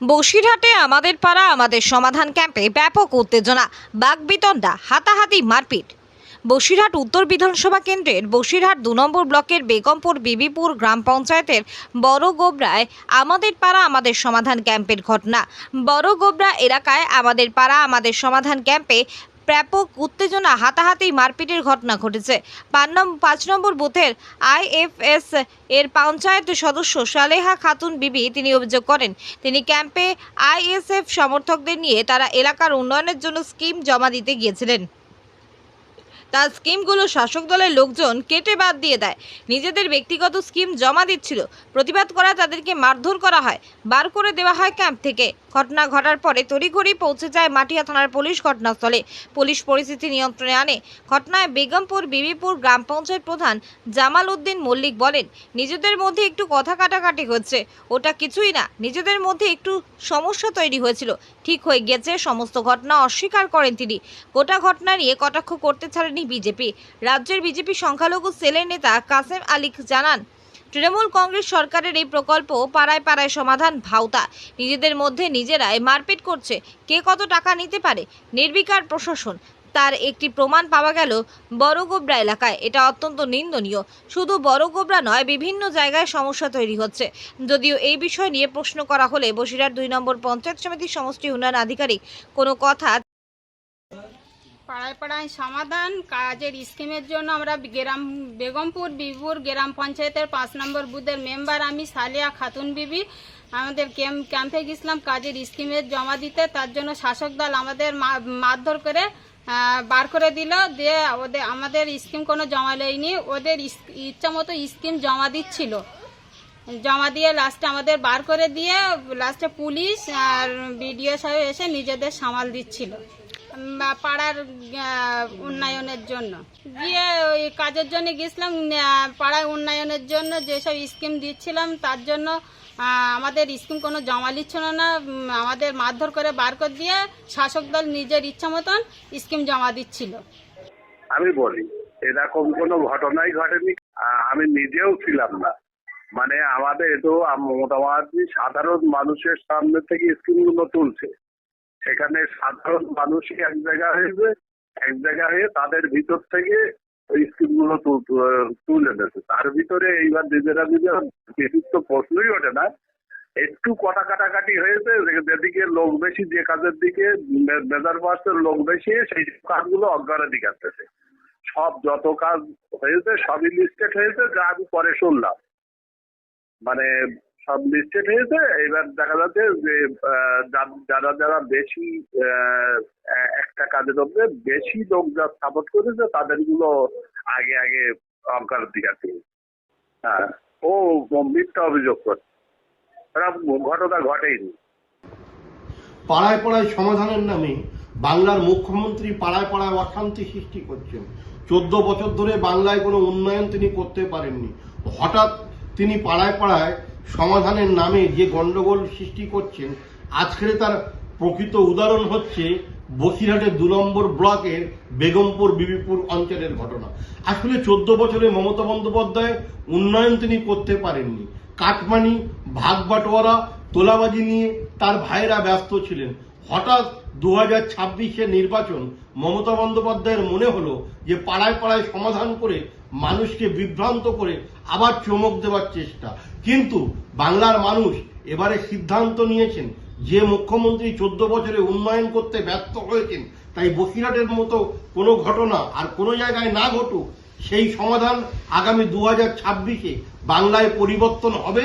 বসিরহাটে আমাদের পাড়া, আমাদের সমাধান ক্যাম্পে ব্যাপক উত্তেজনা, বাগবিতণ্ডা, হাতাহাতি মারপিট। বসিরহাট উত্তর বিধানসভা কেন্দ্রের বসিরহাট দু নম্বর ব্লকের বেগমপুর বিবিপুর গ্রাম পঞ্চায়েতের বড় গোবরায় আমাদের পাড়া, আমাদের সমাধান ক্যাম্পের ঘটনা। বড় গোবরা এলাকায় আমাদের পাড়া, আমাদের সমাধান ক্যাম্পে ব্যাপক উত্তেজনা, হাতাহাতি মারপিটের ঘটনা ঘটেছে। পাঁচ নম- পাঁচ নম্বর বুথের আইএফএস এর পঞ্চায়েত সদস্য সালেহা খাতুন বিবি তিনি অভিযোগ করেন, তিনি ক্যাম্পে আইএসএফ সমর্থকদের নিয়ে তারা এলাকার উন্নয়নের জন্য স্কিম জমা দিতে গিয়েছিলেন। তার স্কিমগুলো শাসক দলের লোকজন কেটে বাদ দিয়ে দেয়। নিজেদের ব্যক্তিগত স্কিম জমা দিচ্ছিল। প্রতিবাদ করা তাদেরকে মারধর করা হয়। বার করে দেওয়া হয় ক্যাম্প থেকে। ঘটনা ঘটার পরে তড়িঘড়ি পৌঁছে যায় মাটিয়া থানার পুলিশ ঘটনাস্থলে। পুলিশ পরিস্থিতি নিয়ন্ত্রণে আনে। ঘটনায় বেগমপুর, বিবিপুর গ্রাম পঞ্চায়েত প্রধান জামাল উদ্দিন মল্লিক বলেন, নিজেদের মধ্যে একটু কথা কাটাকাটি হচ্ছে। ওটা কিছুই না, নিজেদের মধ্যে একটু সমস্যা তৈরি হয়েছিল। ঠিক হয়ে গেছে, সমস্ত ঘটনা অস্বীকার করেন তিনি। গোটা ঘটনা নিয়ে কটাক্ষ করতে ছাড়েনি বিজেপি। রাজ্যের বিজেপি সংখ্যালঘু সেলের নেতা কাসেম আলী জানান তৃণমূল কংগ্রেস সরকারের এই প্রকল্প পাড়ায় পাড়ায় সমাধান ভাওতা। নিজেদের মধ্যে নিজেরাই মারপিট করছে। কে কত টাকা নিতে পারে? নির্বিকার প্রশাসন। তার একটি প্রমাণ পাওয়া গেল বড়গোবরা এলাকায়। এটা অত্যন্ত নিন্দনীয়। শুধু বড়গোবরা নয়, বিভিন্ন জায়গায় সমস্যা তৈরি হচ্ছে। যদিও এই বিষয় নিয়ে প্রশ্ন করা হলে বসিরহাট দুই নম্বর পঞ্চায়েত সমিতির সমষ্টি উন্নয়ন আধিকারিক কোনো কথা পাড়ায় পাড়ায় সমাধান, কাজের স্কিমের জন্য আমরা গ্রাম, বেগমপুর বিপুর গ্রাম পঞ্চায়েতের পাঁচ নম্বর বুথের মেম্বার আমি, সালিয়া খাতুন বিবি। আমাদের ক্যাম্প, ক্যাম্পে গেছিলাম কাজের স্কিমের জমা দিতে, তার জন্য শাসক দল আমাদের মারধর করে বার করে দিল। দিয়ে ওদের, আমাদের স্কিম কোনো জমা লেয়নি ওদের ইচ্ছা মতো স্কিম জমা দিচ্ছিল। জমা দিয়ে লাস্টে আমাদের বার করে দিয়ে লাস্টে পুলিশ আর বিডিও সাহেব এসে নিজেদের সামাল দিচ্ছিল। পাড়ার উন্নয়নের জন্য। গিয়ে ওই কাজের জন্য গেছিলাম পাড়ায় উন্নয়নের জন্য যেসব স্কিম দিচ্ছিলাম, তার জন্য আমাদের স্কিম কোনো জমা নিচ্ছিল না। আমাদের মারধর করে বার করে দিয়ে শাসক দল নিজের ইচ্ছা মতন স্কিম জমা দিচ্ছিল। আমি বলি, এরকম কোনো ঘটনাই ঘটেনি। আমি নিজেও ছিলাম না। মানে আমাদের তো মোটামুটি সাধারণ মানুষের সামনে থেকে স্কিমগুলো তুলছে। সেখানে সাধারণ মানুষই এক জায়গা হয়েছে, এক জায়গা হয়ে তাদের ভিতর থেকে ওই স্কিমগুলো তুলে নেছে তার ভিতরে এইবার নিজেরা নিজেরা বেশি তো প্রশ্নই ওঠে না। একটু কটা কাটাকাটি হয়েছে যেদিকে লোক বেশি, যে কাজের দিকে মেজার পার্সের লোক বেশি, সেই কাজগুলো অগ্রাধিকার দিতেছে সব যত কাজ হয়েছে, সবই লিস্টেড হয়েছে, যা আমি পরে শুনলাম। মানে সব লিস্টেড হয়েছে এবার দেখা যাচ্ছে যে যারা যারা বেশি একটা কাজের উপরে বেশি লোক যা সাপোর্ট করেছে, তাদেরগুলো আগে আগে অগ্রাধিকার দিয়ে হ্যাঁ ও মিথ্যা অভিযোগ করছে। ঘটনা ঘটেইনি। পাড়ায় পাড়ায় সমাধানের নামে বাংলার মুখ্যমন্ত্রী পাড়ায় পাড়ায় অশান্তি সৃষ্টি করছেন। চোদ্দ বছর ধরে বাংলায় কোনো উন্নয়ন তিনি করতে পারেননি। হঠাৎ তিনি পাড়ায় পাড়ায় সমাধানের নামে যে গন্ডগোল সৃষ্টি করছেন, আজকের তার প্রকৃত উদাহরণ হচ্ছে বসিরহাটের দু নম্বর ব্লকের বেগমপুর বিবিপুর অঞ্চলের ঘটনা। আসলে চোদ্দ বছরে মমতা বন্দ্যোপাধ্যায় উন্নয়ন তিনি করতে পারেননি। কাটমানি, ভাগ বাটোয়ারা, তোলাবাজি নিয়ে তার ভাইরা ব্যস্ত ছিলেন। হঠাৎ দু হাজার ছাব্বিশের নির্বাচন মমতা বন্দ্যোপাধ্যায়ের মনে হলো যে পাড়ায় পাড়ায় সমাধান করে মানুষকে বিভ্রান্ত করে আবার চমক দেওয়ার চেষ্টা। কিন্তু বাংলার মানুষ এবারে সিদ্ধান্ত নিয়েছেন যে মুখ্যমন্ত্রী চোদ্দ বছরে উন্নয়ন করতে ব্যর্থ হয়েছেন, তাই বসিরহাটের মতো কোনো ঘটনা আর কোনো জায়গায় না ঘটুক, সেই সমাধান আগামী দু হাজার ছাব্বিশে বাংলায় পরিবর্তন হবে।